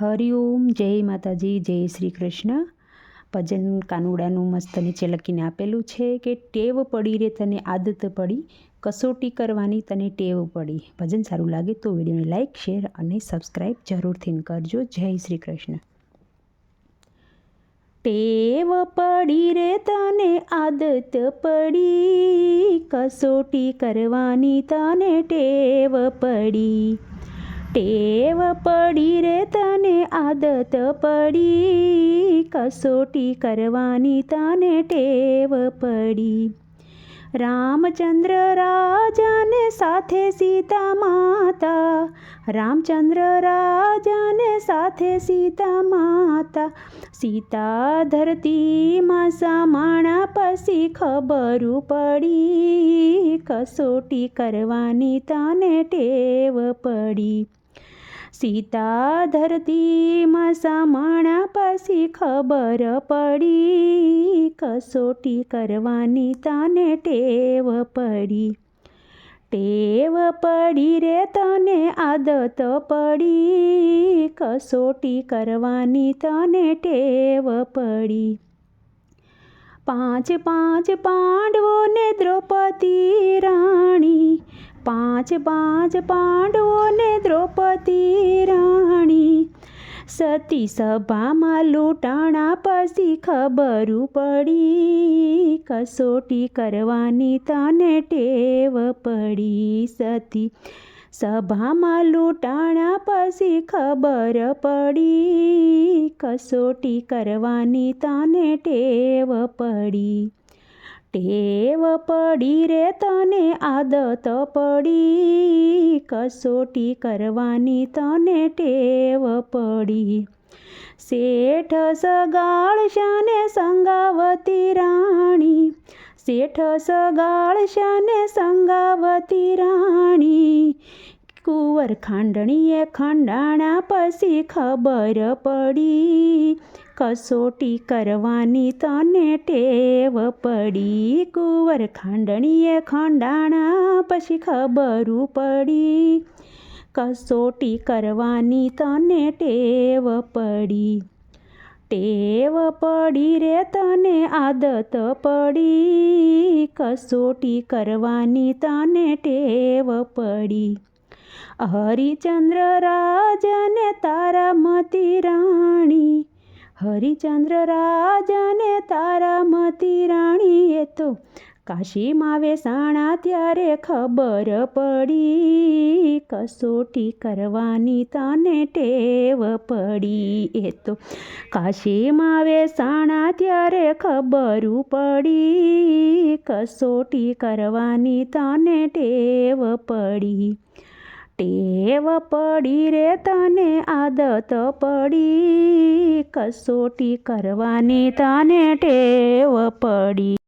હરિઓમ જય માતાજી, જય શ્રી કૃષ્ણ. ભજન કાનુડાનું મસ્ત નીચે લખીને આપેલું છે કે ટેવ પડી રે તને આદત પડી, કસોટી કરવાની તને ટેવ પડી. ભજન સારું લાગે તો વિડીયોને લાઇક શેર અને સબસ્ક્રાઈબ જરૂરથી કરજો. જય શ્રી કૃષ્ણ. ટેવ પડી રે તને આદત પડી, કસોટી કરવાની તને ટેવ પડી. ટેવ પડી રે તને આદત પડી. કસોટી કરવાની તને ટેવ પડી. રામચંદ્ર રાજાને સાથે સીતા માતા. રામચંદ્ર રાજાને સાથે સીતા માતા. સીતા ધરતીમાં સમાણા પછી ખબર પડી. કસોટી કરવાની તને ટેવ પડી. સીતા ધરતીમાં સમાણા પછી ખબર પડી. કસોટી કરવાની તને ટેવ પડી. ટેવ પડી રે તને આદત પડી. કસોટી કરવાની તને ટેવ પડી. પાંચ પાંચ પાંડવોને દ્રૌપદી રાણી. પાંચ પાંચ પાંડવોને દ્રૌપદી રાણી. સતી સભામાં લૂંટાણા પછી ખબર પડી, કસોટી કરવાની તને ટેવ પડી સતી. સભામાં લૂંટાણા પછી ખબર પડી, કસોટી કરવાની તને ટેવ પડી. ટેવ પડી રે તને આદત પડી, કસોટી કરવાની તને ટેવ પડી. શેઠ સગાળશાને સંગાવતી રાણી શેઠ સગાળશાને સંગાવતી રાણી. કુંવર ખાંડણીએ ખંડાણા પછી ખબર પડી. કસોટી કરવાની તને ટેવ પડી. કુંવર ખાંડણીએ ખંડાણા પછી ખબર પડી. કસોટી કરવાની તને ટેવ પડી. ટેવ પડી રે તને આદત પડી. કસોટી કરવાની તને ટેવ પડી. હરિચંદ્ર રાજને તારામતી રાણી. હરિચંદ્ર રાજને તારામતી રાણી એ તો કાશીમાં વેસાણા ત્યારે ખબર પડી. કસોટી કરવાની તને ટેવ પડી. એ તો કાશીમાં વેસાણા ત્યારે ખબર પડી. કસોટી કરવાની તને ટેવ પડી. ટેવ પડી રે તને આદત પડી. કસોટી કરવાની તને ટેવ પડી.